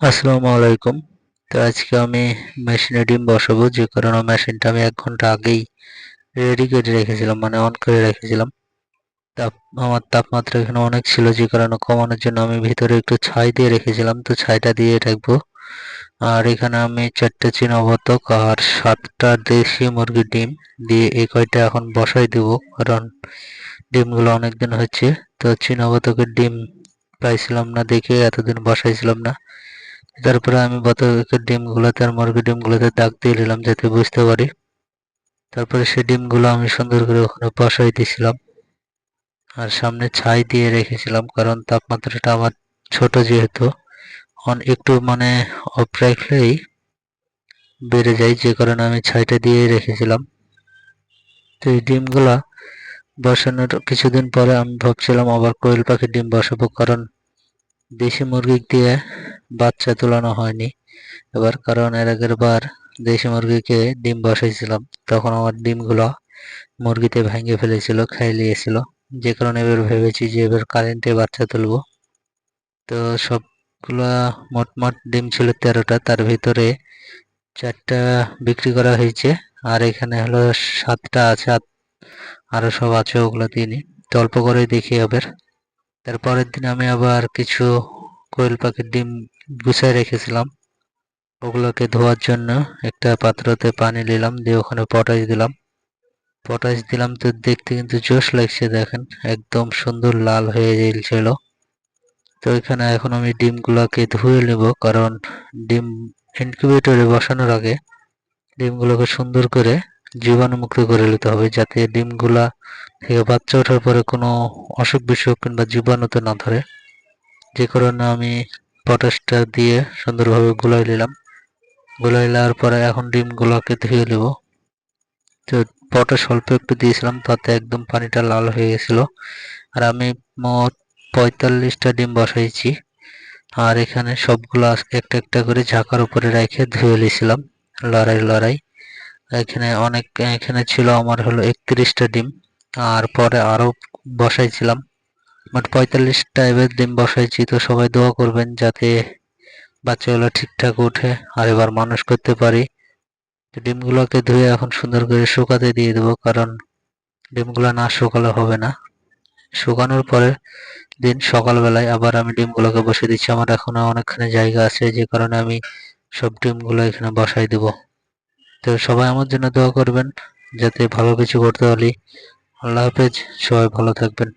আসসালামু আলাইকুম। তো আজকে আমি মেশিনে ডিম বসাবো, যে কারণে মেশিনটা আমি এক ঘণ্টা আগেই রেডি করে রেখেছিলাম মানে অন করে রেখেছিলাম। তাপ, আমার তাপমাত্রা এখানে অনেক ছিল, যে কারণে কমানোর জন্য আমি ভিতরে একটু ছাই দিয়ে রেখেছিলাম। তো ছাইটা দিয়ে রাখব। আর এখানে আমি চারটে চীনাবতক আর সাতটা দেশি মুরগির ডিম দিয়ে এই কয়টা এখন বসাই দেবো, কারণ ডিমগুলো অনেকদিন হচ্ছে। তো চীনাবতকের ডিম পাইছিলাম না দেখে এতদিন বসাইছিলাম না। তারপরে আমি বতকের ডিমগুলোতে আর মুরগির ডিমগুলোতে দাগ দিয়ে নিলাম যাতে বুঝতে পারি। তারপরে সেই ডিমগুলো আমি সুন্দর করে ওখানে বসাই দিয়েছিলাম। আর সামনে ছাই দিয়ে রেখেছিলাম, কারণ তাপমাত্রাটা আমার ছোট যেহেতু। অন একটু মানে অফ রাখলেই বেড়ে যায়, যে কারণে আমি ছাইটা দিয়ে রেখেছিলাম। তো এই ডিমগুলা বসানোর কিছুদিন পরে আমি ভাবছিলাম আবার কোয়েল পাখির ডিম বসাবো, কারণ দেশি মুরগি দিয়ে বাচ্চা তোলানো হয়নি। এবার কারণ এর আগের বার দেশি মুরগিকে ডিম বসাইছিলাম, তখন আমার ডিমগুলো মুরগিতে ভেঙে ফেলেছিল খাই লিয়েছিল যে কারণে এবার ভেবেছি যে এবার কারেন্টে বাচ্চা তুলবো। তো সবগুলা মোটমাট ডিম ছিল তেরোটা, তার ভিতরে চারটা বিক্রি করা হয়েছে, আর এখানে হলো সাতটা আছে আরও সব আছে ওগুলো দিইনি তো অল্প করেই দেখি এবার। তারপরের দিন আমি আবার কিছু কোয়েল পাখির ডিম গুছাই রেখেছিলাম। ওগুলোকে ধোয়ার জন্য একটা পাত্রতে পানি নিলাম, দিয়ে ওখানে পটাশ দিলাম। পটাশ দিলাম তো দেখতে কিন্তু জোশ লাগছে, দেখেন, একদম সুন্দর লাল হয়ে গেছিল। তো এখানে এখন আমি ডিমগুলোকে ধুয়ে নেব, কারণ ডিম ইনকিউবেটরে বসানোর আগে ডিমগুলোকে সুন্দর করে জীবাণুমুক্ত করে নিতে হবে, যাতে ডিমগুলা থেকে বাচ্চা ওঠার পরে কোনো অসুখ বিসুখ কিংবা জীবাণুতে না ধরে। যে কারণে আমি পটাশটা দিয়ে সুন্দরভাবে গুলাই নিলাম। গুলাই নেওয়ার পরে এখন ডিমগুলোকে ধুয়ে নেব। তো পটাশ অল্প একটু দিয়েছিলাম, তাতে একদম পানিটা লাল হয়ে গেছিল। আর আমি মোট পঁয়তাল্লিশটা ডিম বসাইছি। আর এখানে সবগুলো আজকে একটা একটা করে ঝাঁকার উপরে রেখে ধুয়ে নিয়েছিলাম, লড়াই লড়াই। এখানে অনেক, এখানে ছিল আমার হলো একত্রিশটা ডিম। আর পরে আরও বসাইছিলাম। মোট পঁয়তাল্লিশটা এবার ডিম বসাইছি, তো সবাই দোয়া করবেন যাতে বাচ্চাগুলো ঠিকঠাক ওঠে আর এবার মানুষ করতে পারি। তো ডিমগুলোকে ধুয়ে এখন সুন্দর করে শুকাতে দিয়ে দেবো, কারণ ডিমগুলো না শুকালে হবে না। শুকানোর পরে দিন সকালবেলায় আবার আমি ডিমগুলোকে বসে দিচ্ছি। আমার এখনও অনেকখানি জায়গা আছে, যে কারণে আমি সব ডিমগুলো এখানে বসাই দেব। তো সবাই আমার জন্য দোয়া করবেন যাতে ভালো কিছু করতে পারি। আল্লাহ হাফেজ, সবাই ভালো থাকবেন।